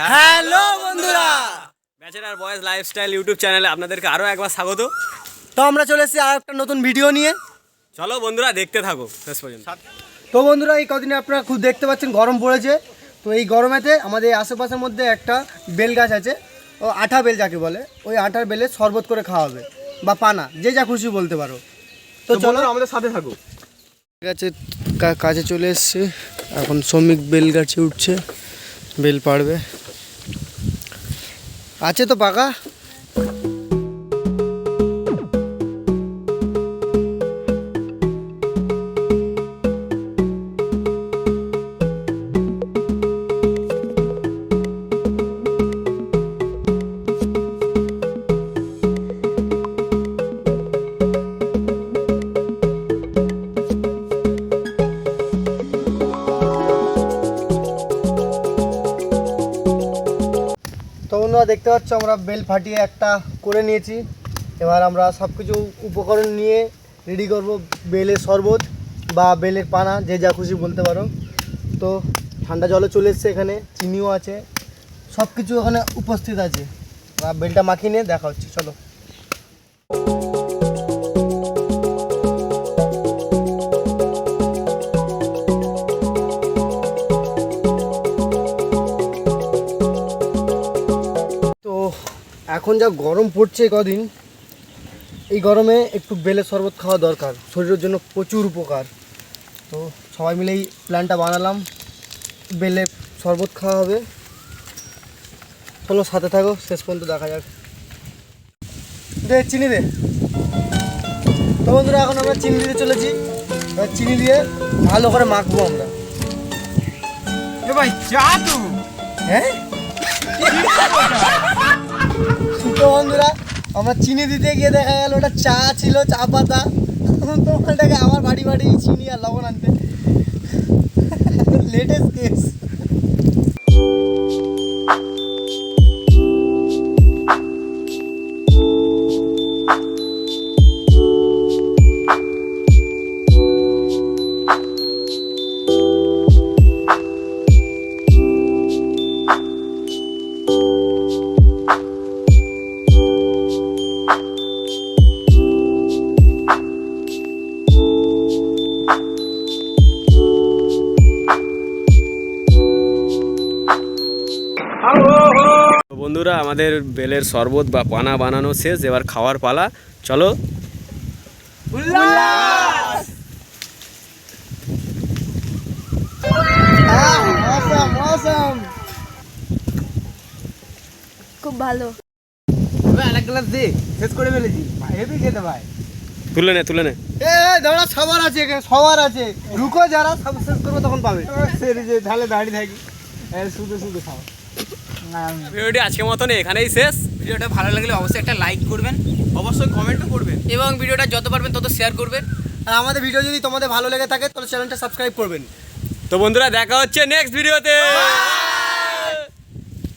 Hello বন্ধুরা। Bachelor boys lifestyle YouTube চ্যানেলে আপনাদেরকে আরও একবার স্বাগত। তো আমরা চলে এসেছি আর একটা নতুন ভিডিও নিয়ে। চলো বন্ধুরা দেখতে থাকো শেষ পর্যন্ত। তো বন্ধুরা এই কদিনে আপনারা খুব দেখতে পাচ্ছেন গরম পড়েছে। তো এই গরমেতে আমাদের আশেপাশের মধ্যে একটা বেল গাছ আছে। ও আঠা বেল যাকে বলে ওই আঠার বেলে শরবত করে খাওয়া হবে। বা পানা যে যা খুশি বলতে পারো। তো চলো। আমাদের সাথে থাকো। গাছে কাজে চলে এসছে। এখন শ্রমিক বেল গাছে উঠছে। বেল পাড়বে। আছে তো পাকা বন্ধুরা দেখতে পাচ্ছ, আমরা বেল ফাটিয়ে একটা করে নিয়েছি। এবার আমরা সব কিছু উপকরণ নিয়ে রেডি করব বেলের শরবত বা বেলের পানা, যে যা খুশি বলতে পারো। তো ঠান্ডা জলও চলে এসছে এখানে, চিনিও আছে সব কিছু ওখানে উপস্থিত আছে। বেলটা মাখিয়ে নিয়ে দেখা হচ্ছে, চলো। এখন যা গরম পড়ছে কদিন এই গরমে একটু বেলে শরবত খাওয়া দরকার। শরীরের জন্য প্রচুর উপকার। তো সবাই মিলে এই প্ল্যানটা বানালাম। বেলে শরবত খাওয়া হবে। চলো সাথে থাকো শেষ পর্যন্ত দেখা যাক। দে চিনি দে। তো বন্ধুরা এখন আমরা চিনি দিতে চলেছি। এবার চিনি দিয়ে ভালো করে মাখবো আমরা। ভাই চা তো! হ্যাঁ? তো বন্ধুরা, আমরা চিনি দিতে গিয়ে দেখা গেল, ওটা চা ছিল, চা পাতা। তো ওটাকে আমার বাড়ি বাড়ি চিনি আর লবণ আনতে। লেটেস্ট কেস বন্ধুরা আমাদের বেলের শরবত বা পানা বানানো শেষ এবার খাওয়ার পালা। চলো। খুব ভালো। আরেক গ্লাস দে শেষ করে ফেলেছি। হেভি খেতে ভাই। তুলে নে তুলে নে। এ দাঁড়া সবার আছে এখানে সবার আছে। রুকো যারা সব শেষ করব তখন পাবে। দাঁড়িয়ে থাকি। এ, শুধু শুধু খাও। ভিডিওটি আজকের মতন এখানেই শেষ। ভিডিওটা ভালো লাগলে অবশ্যই একটা লাইক করবেন অবশ্যই কমেন্টও করবেন। এবং ভিডিওটা যত পারবেন তত শেয়ার করবেন। আর আমাদের ভিডিও যদি তোমাদের ভালো লেগে থাকে তাহলে চ্যানেলটা সাবস্ক্রাইব করবেন। তো বন্ধুরা দেখা হচ্ছে নেক্সট ভিডিওতে